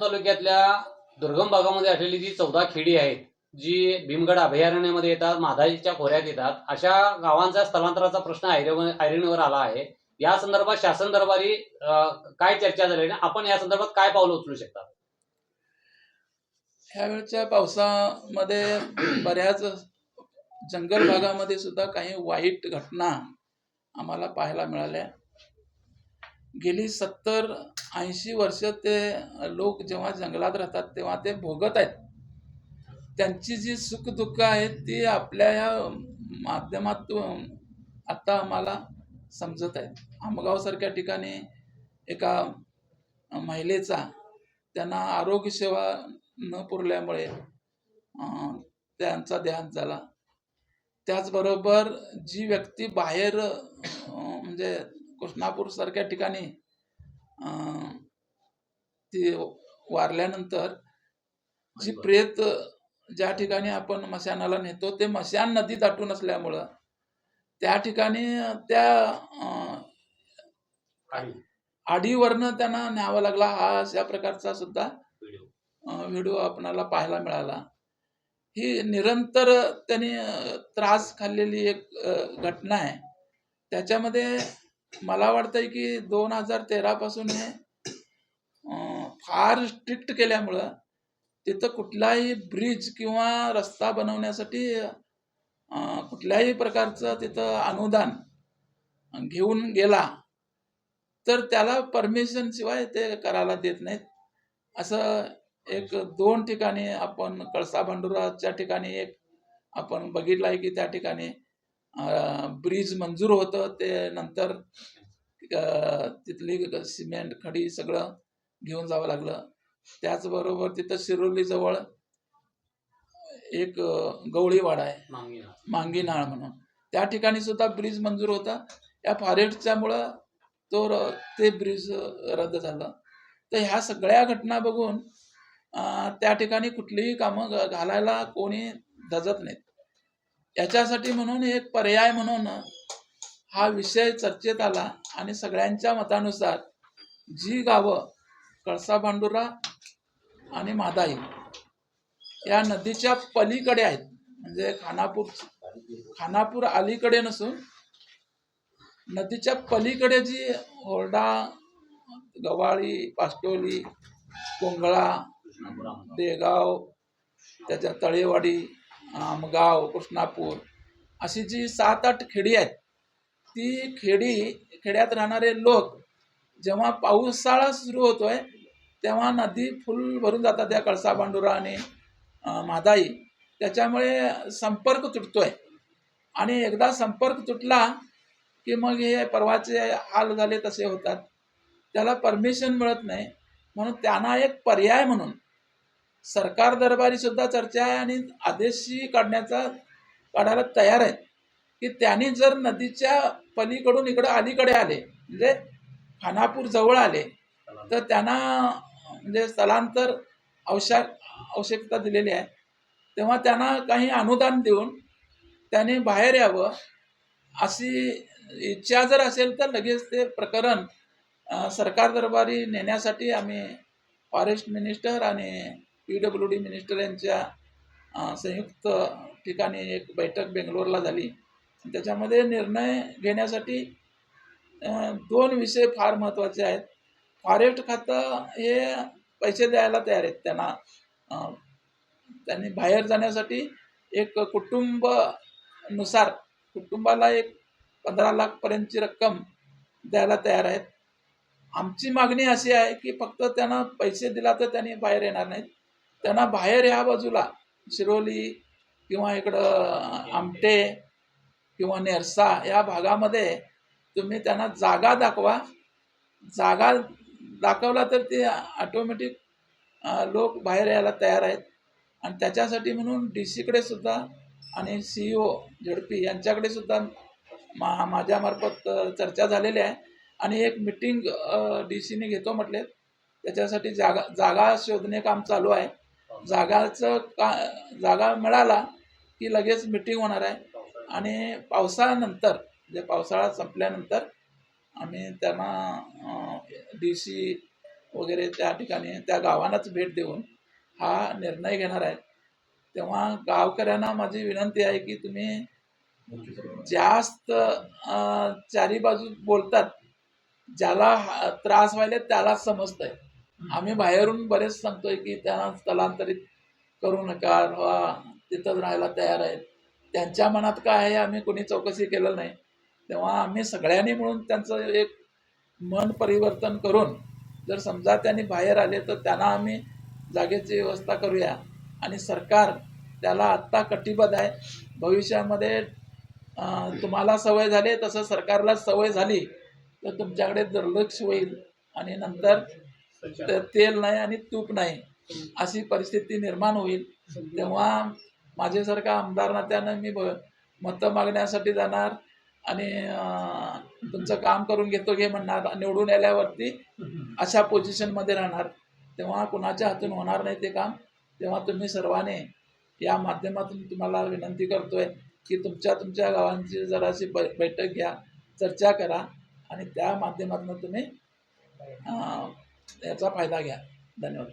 तालुक्यातल्या दुर्गम भागामध्ये असलेली जी चौदा खेडी आहेत जी भीमगड अभयारण्यामध्ये येतात माधाजीच्या खोऱ्यात येतात अशा गावांचा स्थलांतराचा प्रश्न ऐरणीवर आला आहे. या संदर्भात शासन दरबारी काय चर्चा झाली आपण या संदर्भात काय पावलं उचलू शकता? ह्यावेळच्या पावसामध्ये बऱ्याच जंगल भागामध्ये सुद्धा काही वाईट घटना आम्हाला पाहायला मिळाल्या. गेली सत्तर ऐंशी वर्ष ते लोक जेव्हा जंगलात राहतात तेव्हा ते भोगत आहेत. त्यांची जी सुखदुःख आहेत ती आपल्या या माध्यमातून आत्ता आम्हाला समजत आहेत. आमगावसारख्या ठिकाणी एका महिलेचा त्यांना आरोग्यसेवा न पुरल्यामुळे त्यांचा देहांत झाला. त्याचबरोबर जी व्यक्ती बाहेर म्हणजे कृष्णापूर सारख्या ठिकाणी अं, ती वारल्यानंतर जी प्रेत ज्या ठिकाणी आपण मशानाला नेतो ते मशान नदी दाटून असल्यामुळं त्या ठिकाणी त्या आडीवरनं त्यांना न्यावा लागला. हा अशा प्रकारचा सुद्धा व्हिडिओ. आपणाला पाहायला मिळाला. ही निरंतर त्यांनी त्रास खाल्लेली एक घटना आहे. त्याच्यामध्ये मला वाटतंय की दोन हजार तेरापासून हे फार स्ट्रिक्ट केल्यामुळं तिथं कुठलाही ब्रिज किंवा रस्ता बनवण्यासाठी कुठल्याही प्रकारचं तिथं अनुदान घेऊन गेला तर त्याला परमिशन शिवाय ते करायला देत नाहीत. असं एक दोन ठिकाणी आपण कळसा भांडुराच्या ठिकाणी एक आपण बघितलं आहे की त्या ठिकाणी ब्रिज मंजूर होतं ते नंतर तिथली सिमेंट खडी सगळं घेऊन जावं लागलं. त्याचबरोबर तिथं शिरोलीजवळ एक गवळीवाडा आहे. मागणी ना. मांगी नाळ म्हणून. त्या ठिकाणी सुद्धा ब्रिज मंजूर होता. या फॉरेस्टच्यामुळं तो र- ते ब्रिज रद्द झालं. तर ह्या सगळ्या घटना बघून त्या ठिकाणी कुठलीही कामं घालायला कोणी धजत नाहीत. याच्यासाठी म्हणून एक पर्याय म्हणून हा विषय चर्चेत आला आणि सगळ्यांच्या मतानुसार जी गावं कळसा भांडुरा आणि मादाई या नदीच्या पलीकडे आहेत. म्हणजे खानापूर खानापूर अलीकडे नसून नदीच्या पलीकडे जी होरडा गवाळी पास्टोली कोंगळा देगाव त्याच्या तळेवाडी आमगाव कृष्णापूर अशी जी सात आठ खेडी आहेत ती खेडी खेड्यात राहणारे लोक जेव्हा पावसाळा सुरू होतो आहे तेव्हा नदी फुल भरून जातात त्या कळसा बांडुरा आणि मादाई त्याच्यामुळे संपर्क तुटतो आहे आणि एकदा संपर्क तुटला की मग हे परवाचे हाल झाले तसे होतात. त्याला परमिशन मिळत नाही. म्हणून त्यांना एक पर्याय म्हणून सरकार दरबारी सुद्धा चर्चा आहे आणि आदेशही काढण्याचा काढायला तयार आहेत. की त्यांनी जर नदीच्या पलीकडून इकडं अलीकडे आले म्हणजे खानापूर जवळ आले तर त्यांना म्हणजे स्थलांतर आवश्यक आवश्यकता दिलेली आहे. तेव्हा त्यांना काही अनुदान देऊन त्यांनी बाहेर यावं अशी इच्छा जर असेल तर लगेच ते प्रकरण सरकार दरबारी नेण्यासाठी आम्ही फॉरेस्ट मिनिस्टर आणि पी डब्ल्यू डी मिनिस्टर यांच्या संयुक्त ठिकाणी एक बैठक बेंगलोरला झाली. त्याच्यामध्ये निर्णय घेण्यासाठी दोन विषय फार महत्त्वाचे आहेत. फॉरेस्ट खातं हे पैसे द्यायला तयार आहेत. त्यांना त्यांनी बाहेर जाण्यासाठी एक कुटुंबनुसार कुटुंबाला एक पंधरा लाखपर्यंतची रक्कम द्यायला तयार आहेत. आमची मागणी अशी आहे की फक्त त्यांना पैसे दिला तर त्यांनी बाहेर येणार नाहीत. त्यांना बाहेर या बाजूला शिरोली किंवा इकडं आमटे किंवा नेरसा या भागामध्ये तुम्ही त्यांना जागा दाखवा. जागा दाखवला तर ते ऑटोमॅटिक लोक बाहेर यायला तयार आहेत. आणि त्याच्यासाठी म्हणून डी सीकडे सुद्धा आणि सी ओ झडपी यांच्याकडे सुद्धा मा माझ्यामार्फत चर्चा झालेली आहे. आणि एक मिटिंग डी सीने घेतो म्हटले त्याच्यासाठी जागा जागा शोधणे काम चालू आहे. जागाचं का जागा मिळाला की लगेच मिटिंग होणार आहे. आणि पावसाळ्यानंतर म्हणजे पावसाळा संपल्यानंतर आम्ही त्यांना डी सी वगैरे त्या ठिकाणी त्या गावांनाच भेट देऊन हा निर्णय घेणार आहे. तेव्हा गावकऱ्यांना माझी विनंती आहे की तुम्ही जास्त चारी बाजू बोलतात ज्याला हा- त्रास व्हायला त्याला समजतंय. आम्ही बाहेरून बरेच सांगतोय की त्यांना स्थलांतरित करू नका वा तिथंच राहायला तयार आहेत. त्यांच्या मनात काय आहे आम्ही कोणी चौकशी केलं नाही. तेव्हा आम्ही सगळ्यांनी मिळून त्यांचं एक मन परिवर्तन करून जर समजा त्यांनी बाहेर आले तर त्यांना आम्ही जागेची व्यवस्था करूया. आणि सरकार त्याला आत्ता कटिबद्ध आहे. भविष्यामध्ये तुम्हाला सवय झाली तसं सरकारला सवय झाली तर तुमच्याकडे दुर्लक्ष होईल. आणि नंतर ते- तेल नाही आणि तूप नाही अशी परिस्थिती निर्माण होईल. तेव्हा माझ्यासारखा आमदार नात्यानं मी ब- मतं मागण्यासाठी जाणार आणि तुमचं काम करून घेतो घे म्हणणार. निवडून आल्यावरती अशा पोझिशनमध्ये राहणार. तेव्हा कुणाच्या हातून होणार नाही ते काम तेव्हा तुम्ही सर्वांनी या माध्यमातून तुम्हाला विनंती करतोय की तुमच्या तुमच्या गावांची जराशी बै बैठक घ्या चर्चा करा आणि त्या माध्यमातून तुम्ही याचा फायदा घ्या. धन्यवाद.